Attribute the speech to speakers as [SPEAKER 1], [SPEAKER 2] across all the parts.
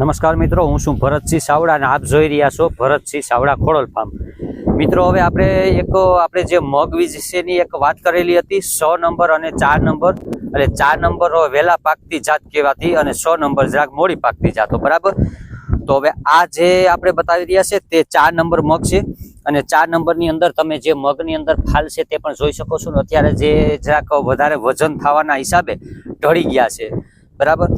[SPEAKER 1] નમસ્કાર મિત્રો, હું છું ભરતસિંહ સાવડા અને આપ જોઈ રહ્યા છો ભરતસિંહ સાવડા ખોડલ ફાર્મ. મિત્રો, હવે આપણે એક, આપણે જે મગ વિશેની એક વાત કરેલી હતી, સો નંબર અને ચાર નંબર. એટલે ચાર નંબર વહેલા પાકતી જાત કહેવાતી અને સો નંબર જરાક મોડી પાકતી જાતો, બરાબર? તો હવે આ જે આપણે બતાવી રહ્યા છે તે ચાર નંબર મગ છે. અને ચાર નંબરની અંદર તમે જે મગની અંદર ફાલ છે તે પણ જોઈ શકો છો. અત્યારે જે જરાક વધારે વજન થવાના હિસાબે ઢળી ગયા છે. બરાબર?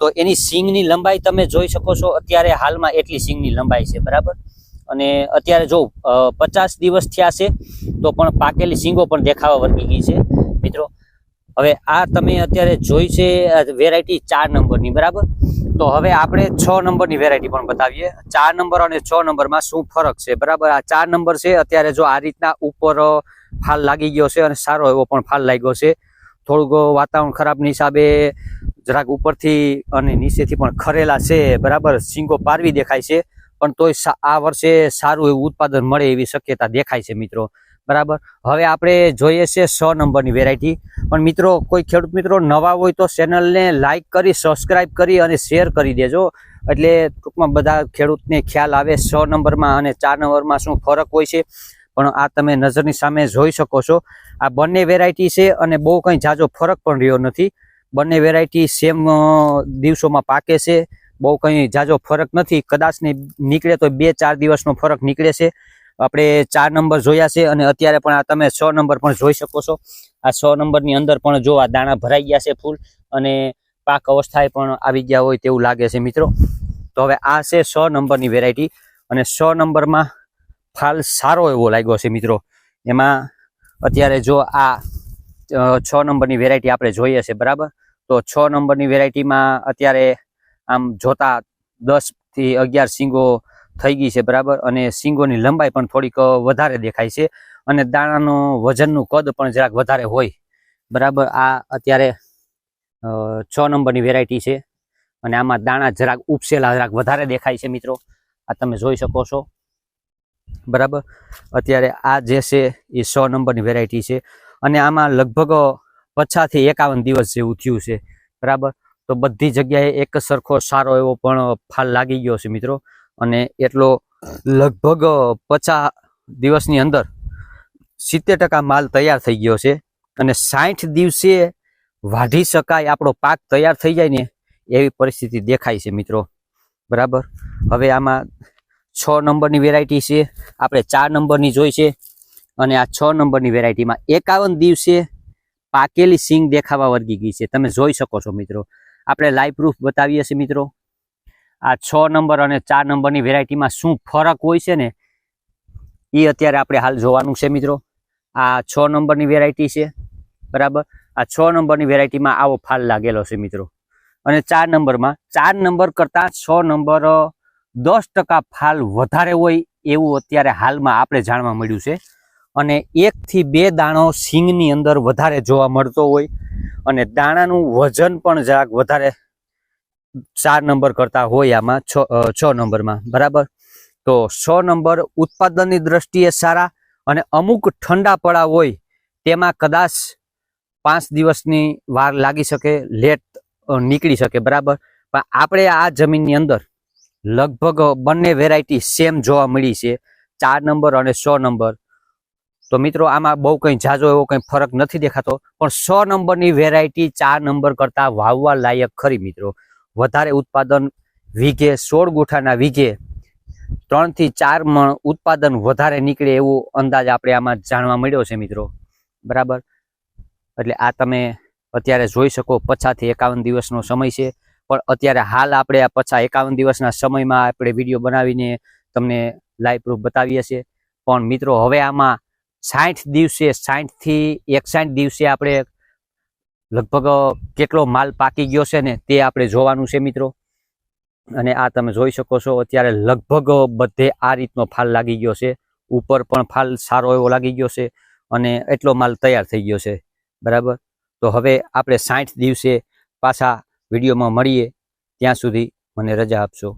[SPEAKER 1] તો એની સિંગની લંબાઈ તમે જોઈ શકો છો, અત્યારે હાલમાં એટલી સિંગની લંબાઈ છે, બરાબર? અને અત્યારે જો પચાસ દિવસ થયા છે, તો પણ પાકેલી સિંગો પણ દેખાવા વર્ગી ગઈ છે, મિત્રો. હવે આ તમે અત્યારે જોઈ છે વેરાયટી ચાર નંબરની, બરાબર? તો હવે આપણે છ નંબરની વેરાયટી પણ બતાવીએ. ચાર નંબર અને છ નંબરમાં શું ફરક છે, બરાબર? આ ચાર નંબર છે, અત્યારે જો આ રીતના ઉપર ફાલ લાગી ગયો છે અને સારો એવો પણ ફાલ લાગ્યો છે. થોડુંક વાતાવરણ ખરાબની હિસાબે જરાક ઉપરથી અને નીચેથી પણ ખરેલા છે, બરાબર? સિંગો પારવી દેખાય છે, પણ તોય આ વર્ષે સારું એવું ઉત્પાદન મળે એવી શક્યતા દેખાય છે મિત્રો, બરાબર? હવે આપણે જોઈએ છે છ નંબરની વેરાયટી પણ મિત્રો, કોઈ ખેડૂત મિત્રો નવા હોય તો ચેનલને લાઇક કરી સબસ્ક્રાઈબ કરી અને શેર કરી દેજો. એટલે ટૂંકમાં બધા ખેડૂતને ખ્યાલ આવે છ નંબરમાં અને ચાર નંબરમાં શું ફરક હોય છે. પણ આ તમે નજરની સામે જોઈ શકો છો. આ બંને વેરાયટી છે અને બહુ કંઈ જાજો ફરક પણ રહ્યો નથી. બંને વેરાયટી સેમ દિવસોમાં પાકે છે. બહુ કંઈ જાજો ફરક નથી. કદાચ નીકળે તો બે ચાર દિવસનો ફરક નીકળે છે. આપણે ચાર નંબર જોયા છે અને અત્યારે પણ આ તમે છ નંબર પણ જોઈ શકો છો. આ છ નંબરની અંદર પણ જો આ દાણા ભરાઈ ગયા છે ફૂલ અને પાક અવસ્થાએ પણ આવી ગયા હોય તેવું લાગે છે મિત્રો. તો હવે આ છે છ નંબરની વેરાયટી અને છ નંબરમાં ફાલ સારો એવો લાગ્યો છે મિત્રો. એમાં અત્યારે જો આ છ નંબરની વેરાયટી આપણે જોઈએ છે, બરાબર? તો છ નંબરની વેરાયટીમાં અત્યારે આમ જોતા દસથી અગિયાર સિંગો થઈ ગઈ છે, બરાબર? અને સિંગોની લંબાઈ પણ થોડીક વધારે દેખાય છે અને દાણાનું વજનનું કદ પણ જરાક વધારે હોય, બરાબર? આ અત્યારે છ નંબરની વેરાયટી છે અને આમાં દાણા જરાક ઉપસેલા જરાક વધારે દેખાય છે મિત્રો. આ તમે જોઈ શકો છો. બરાબર? અત્યારે આ જે છે એ સો નંબરની વેરાયટી છે અને આમાં લગભગ પચાસથી એકાવન દિવસ જેવું થયું છે. બરાબર? તો બધી જગ્યાએ એક સરખો સારો એવો પણ ફાલ લાગી ગયો છે મિત્રો. અને એટલો લગભગ પચાસ દિવસની અંદર સિત્તેર ટકા માલ તૈયાર થઈ ગયો છે અને સાઠ દિવસે વાઢી શકાય આપણો પાક તૈયાર થઈ જાય ને એવી પરિસ્થિતિ દેખાય છે મિત્રો. બરાબર? હવે આમાં છ નંબરની વેરાયટી છે. આપણે ચાર નંબરની જોઈ છે. અને આ છ નંબરની વેરાયટીમાં એકાવન દિવસે પાકેલી સિંગ દેખાવા વર્ગી ગઈ છે. તમે જોઈ શકો છો મિત્રો. આપણે લાઈવ પ્રૂફ બતાવીએ છીએ મિત્રો. આ છ નંબર અને ચાર નંબરની વેરાયટીમાં શું ફરક હોય છે ને? એ અત્યારે આપણે હાલ જોવાનું છે મિત્રો. આ છ નંબરની વેરાયટી છે. બરાબર? આ છ નંબરની વેરાયટીમાં આવો ફાલ લાગેલો છે મિત્રો. અને ચાર નંબરમાં, ચાર નંબર કરતાં છ નંબર દસ ટકા ફાલ વધારે હોય એવું અત્યારે હાલમાં આપણે જાણવા મળ્યું છે. અને એકથી બે દાણો સિંગની અંદર વધારે જોવા મળતો હોય અને દાણાનું વજન પણ જરાક વધારે ચાર નંબર કરતા હોય આમાં, છ છ નંબરમાં. બરાબર? તો છ નંબર ઉત્પાદનની દ્રષ્ટિએ સારા અને અમુક ઠંડા પડા હોય તેમાં કદાચ પાંચ દિવસની વાર લાગી શકે, લેટ નીકળી શકે. બરાબર? પણ આપણે આ જમીનની અંદર લગભગ બંને વેરાયટી સેમ જોવા મળી છે. ચાર નંબર અને સો નંબર તો મિત્રો, આમાં બહુ કંઈ જાજો એવો કંઈ ફરક નથી દેખાતો, પણ સો નંબરની વેરાયટી ચાર નંબર કરતાં વાવવા લાયક ખરી મિત્રો. વધારે ઉત્પાદન વીઘે, સોળ ગુઠાના વીઘે ત્રણથી ચાર મણ ઉત્પાદન વધારે નીકળે એવો અંદાજ આપણે આમાં જાણવા મળ્યો છે મિત્રો. બરાબર? એટલે આ તમે અત્યારે જોઈ શકો પછાથી એકાવન દિવસનો સમય છે. પણ અત્યારે હાલ આપણે આ પછા એકાવન દિવસના સમયમાં આપણે વીડિયો બનાવીને તમને લાઈવ પ્રૂફ બતાવીએ છીએ. પણ મિત્રો, હવે આમાં સાઠ દિવસે સાઠથી એકસાઠ દિવસે આપણે લગભગ કેટલો માલ પાકી ગયો છે ને તે આપણે જોવાનું છે મિત્રો. અને આ તમે જોઈ શકો છો, અત્યારે લગભગ બધે આ રીતનો ફાલ લાગી ગયો છે. ઉપર પણ ફાલ સારો એવો લાગી ગયો છે અને એટલો માલ તૈયાર થઈ ગયો છે. બરાબર? તો હવે આપણે સાઠ દિવસે પાછા વિડીયોમાં મળીએ. ત્યાં સુધી મને રજા આપશો.